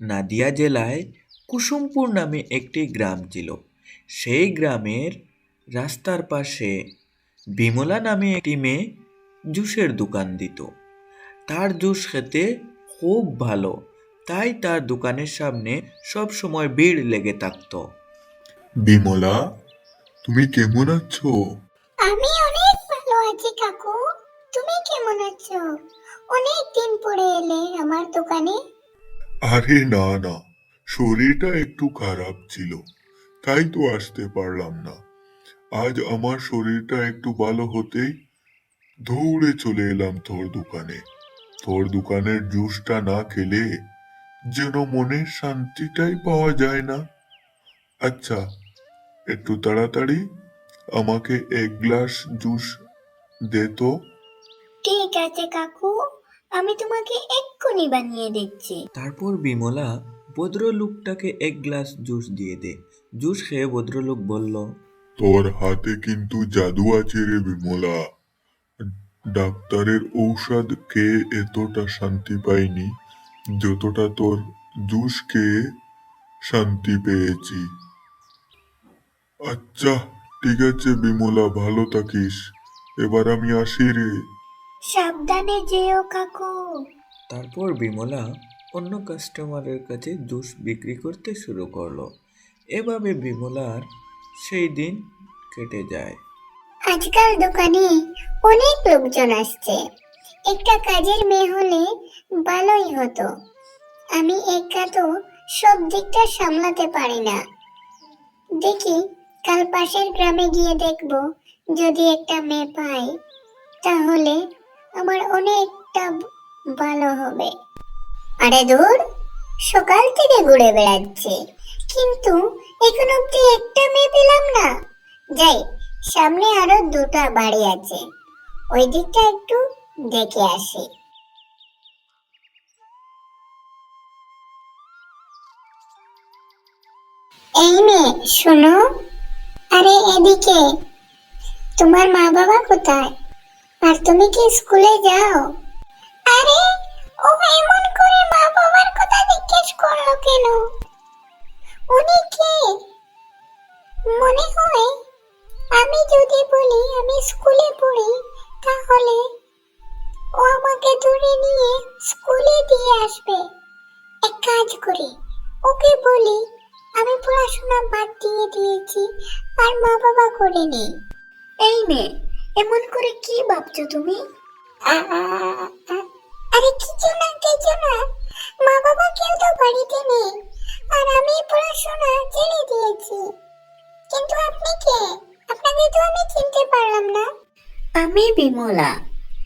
নাদিয়া জেলায় কুসুমপুর নামে একটি গ্রাম ছিল। সেই গ্রামের রাস্তার পাশে বিমলা নামে একটি মেয়ে জুসের দোকান দিত। তার জুস খেতে খুব ভালো তাই তার দোকানের সামনে সব সময় ভিড় লেগে থাকতো। বিমলা তুমি কেমন আছো? আমি অনেক ভালো আছি কাকু। তুমি কেমন আছো? অনেক দিন পরে এলে আমার দোকানে। আরে না না, শরীরটা একটু খারাপ ছিল, তাই তো আসতে পারলাম না। আজ আমার শরীরটা একটু ভালো হতেই দৌড়ে চলে এলাম তোর দোকানে। তোর দোকানের জুসটা না খেলে যেন মনের শান্তিটাই পাওয়া যায় না। আচ্ছা একটু তাড়াতাড়ি আমাকে এক গ্লাস জুস দে তো। ঠিক আছে, কাকু। আমি তোমাকে এক্ষুনি বানিয়ে দিচ্ছি। তারপর বিমলা ভদ্রলোকটাকে এক গ্লাস জুস দিয়ে দে। জুস খেয়ে ভদ্রলোক বলল তোর হাতে কিন্তু জাদু আছে রে বিমলা। ডাক্তারের ঔষধ খেয়ে এতটা শান্তি পাইনি যতটা তোর জুস খেয়ে শান্তি পেয়েছি। আচ্ছা ঠিক আছে বিমলা ভালো থাকিস। এবার আমি আসি রে। সাবধানে যেও কাকু। তারপর বিমলা অন্য কাস্টমারের কাছে জুস বিক্রি করতে শুরু করল। এভাবে বিমলার সেই দিন কেটে যায়। আজকাল দোকানে অনেক লোকজন আসছে। একটা কাজের মেয়ে হলে ভালোই হতো। আমি একা তো সব দিকটা সামলাতে পারি না। দেখি কাল পাশের গ্রামে গিয়ে দেখব যদি একটা মেয়ে পাই তাহলে আমার অনেকটা ভালো হবে। আরে দূর সকাল থেকে ঘুরে বেড়াচ্ছে। কিন্তু এখন অব্দি একটা মেয়ে পেলাম না। যাই, সামনে আরও দুটা বাড়ি আছে। ওই দিকটা একটু দেখে আসি। এই মেয়ে, শোনো। আরে এদিকে, তোমার মা বাবা কোথায়? আর তুমি কি স্কুলে যাও? আরে, ও এমন করে মা বাবার কথা জিজ্ঞেস করল কেন? উনি কে? মনে হয় আমি যদি বলি, আমি স্কুলে পড়ি, তাহলে ও আমাকে ধরে নিয়ে স্কুলে দিয়ে আসবে। এক কাজ করি, ওকে বলি, আমি পড়াশোনা বাদ দিয়ে দিয়েছি, আর মা বাবা করে নেই। এই মেয়ে এমন করে কি ভাবছ তুমি? আরে কিছু না কিছু না। মা বাবা কেউ তো বাড়িতে নেই। আর আমি পড়াশোনা ছেড়ে দিয়েছি। কিন্তু আপনি কে? আপনাকে তো আমি চিনতে পারলাম না। আমি বিমলা,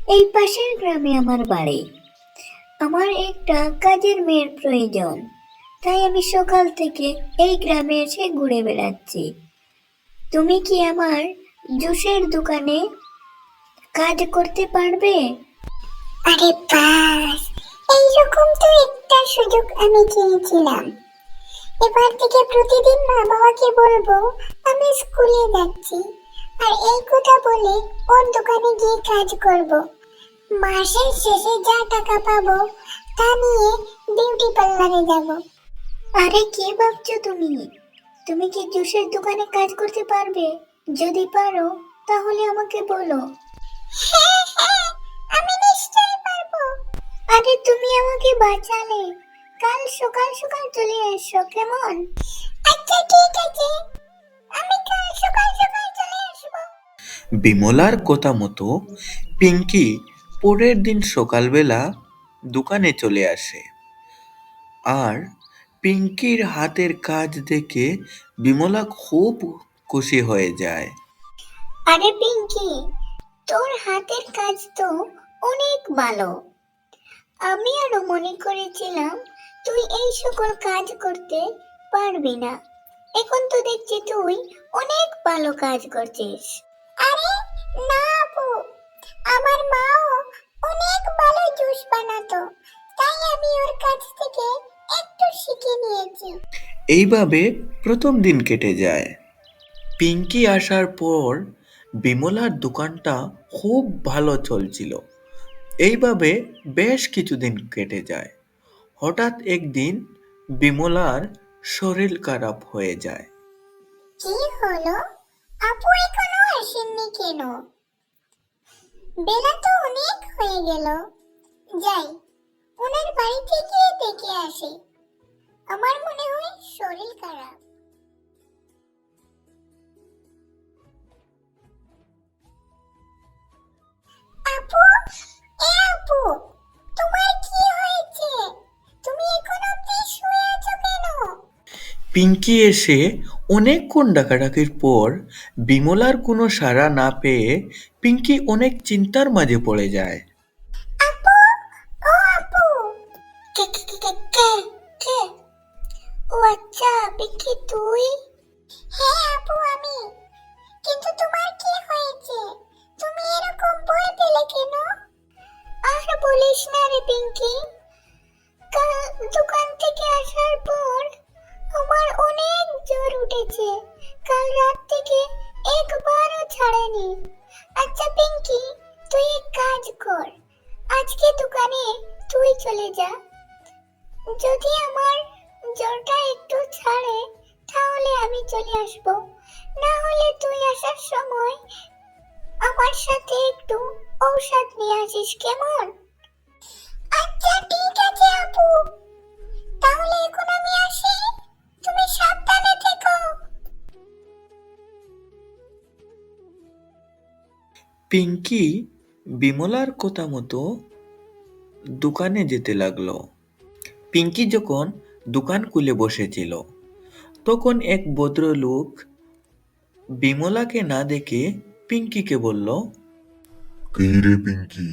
এই পাশের গ্রামে আমার বাড়ি। আমার একটা কাজের মেয়ের প্রয়োজন। তাই আমি সকাল থেকে এই গ্রামে এসে ঘুরে বেড়াচ্ছি। তুমি কি আমার জুসের দোকানে কাজ করতে পারবে? আরে বাস এইরকম তো একটা সুযোগ আমি চেয়েছিলাম। এবার থেকে প্রতিদিন মা বাবাকে বলব আমি স্কুলে যাচ্ছি। আর এই কথা বলে ওর দোকানে গিয়ে কাজ করব। মাসের শেষে যা টাকা পাবো তা নিয়ে বিউটি পার্লারে যাব। আরে কে ভাবছ তুমি? তুমি কি জুসের দোকানে কাজ করতে পারবে? যদি পারো তাহলে আমাকে বলো। হ্যাঁ হ্যাঁ আমি নিশ্চয়ই পারব। আরে তুমি আমাকে বাঁচালে। কাল সকাল সকাল চলে এসো কেমন? আচ্ছা ঠিক আছে। আমি কাল সকাল সকাল চলে আসব। বিমলার কথা মতো পিঙ্কি পরের দিন সকালবেলা দোকানে চলে আসে। আর পিঙ্কির হাতের কাজ দেখে বিমলা খুব খুশি হয়ে যায়। আরে পিঙ্কি তোর হাতের কাজ তো অনেক ভালো। আমি আরও মনে করেছিলাম তুই এই সকল কাজ করতে পারবি না। এখন তো দেখছি তুই অনেক ভালো কাজ করছিস। আরে না আপু আমার মাও অনেক ভালো জুস বানাতো তাই আমি ওর কাছ থেকে একটু শিখে নিয়েছি। এইভাবে প্রথম দিন কেটে যায়। পিঙ্কি আসার পর বিমলার দোকানটা খুব ভালো চলছিল। এইভাবে বেশ কিছুদিন কেটে যায়। হঠাৎ একদিন বিমলার শরীর খারাপ হয়ে যায়। কি হলো? আপু এখনও আসেননি কেন? বেলা তো অনেক হয়ে গেল। যাই, ওনার বাড়িতে গিয়ে দেখে আসি। আমার মনে হয় শরীর খারাপ। পিঙ্কি এসে অনেকক্ষণ ডাকাডাকির পর বিমলার কোনো সাড়া না পেয়ে পিঙ্কি অনেক চিন্তার মাঝে পড়ে যায়। আচ্ছা তুই? হ্যাঁ বলিস না রে পিঙ্কি। কাল দোকান থেকে আসার পর আমার অনেক জ্বর উঠেছে। কাল রাত থেকে একবারও ছাড়েনি। আচ্ছা পিঙ্কি, তুই এক কাজ কর। আজকে দোকানে তুই চলে যা। যদি আমার জ্বরটা একটু ছাড়ে, তাহলে আমি চলে আসব। না হলে তুই আসার সময় আমার সাথে একটু ঔষধ নিয়ে আসিস, কেমন? আচ্ছা ঠিক আছে, আপু। পিঙ্কি বিমলার কথা মতো দোকানে যেতে লাগল। পিঙ্কি যখন দোকান খুলে বসেছিল, তখন এক ভদ্রলোক বিমলাকে না দেখে পিঙ্কিকে বলল রে পিঙ্কি?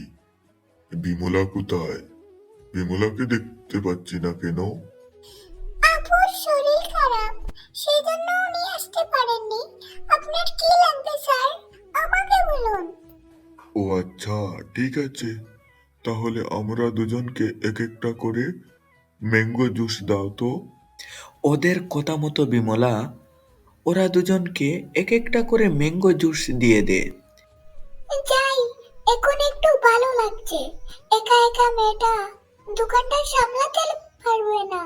বিমলা কোথায়? বিমলাকে দেখতে পাচ্ছি না কেন? আচ্ছা ঠিক আছে। তাহলে আমরা দুজনকে এক একটা করে ম্যাঙ্গো জুস দাও তো। ওদের কথা মতো বিমলা ওরা দুজনকে এক একটা করে ম্যাঙ্গো জুস দিয়ে দেয় যাই এখন একটু ভালো লাগছে। একা একা মেয়েটা দোকানটা সামলাতে পারবে না।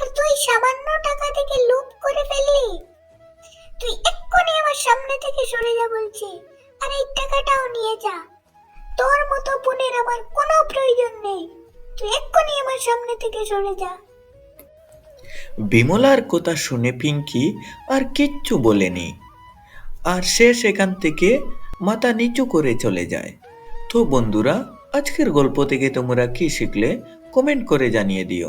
আর তুই সামান্য টাকা থেকে লুপ করে ফেললি? তুই এক্ষুনি আমার সামনে থেকে সরে যা বলছি, আর এই টাকাটাও নিয়ে যা। তোর মতো বোনের আমার কোনো প্রয়োজন নেই। তুই এক্ষুনি আমার সামনে থেকে সরে যা। বিমলার কথা শুনে পিঙ্কি আর কিচ্ছু বলেনি। আর সে সেখান থেকে মাথা নিচু করে চলে যায়। তো বন্ধুরা, আজকের গল্প থেকে তোমরা কি শিখলে কমেন্ট করে জানিয়ে দিও।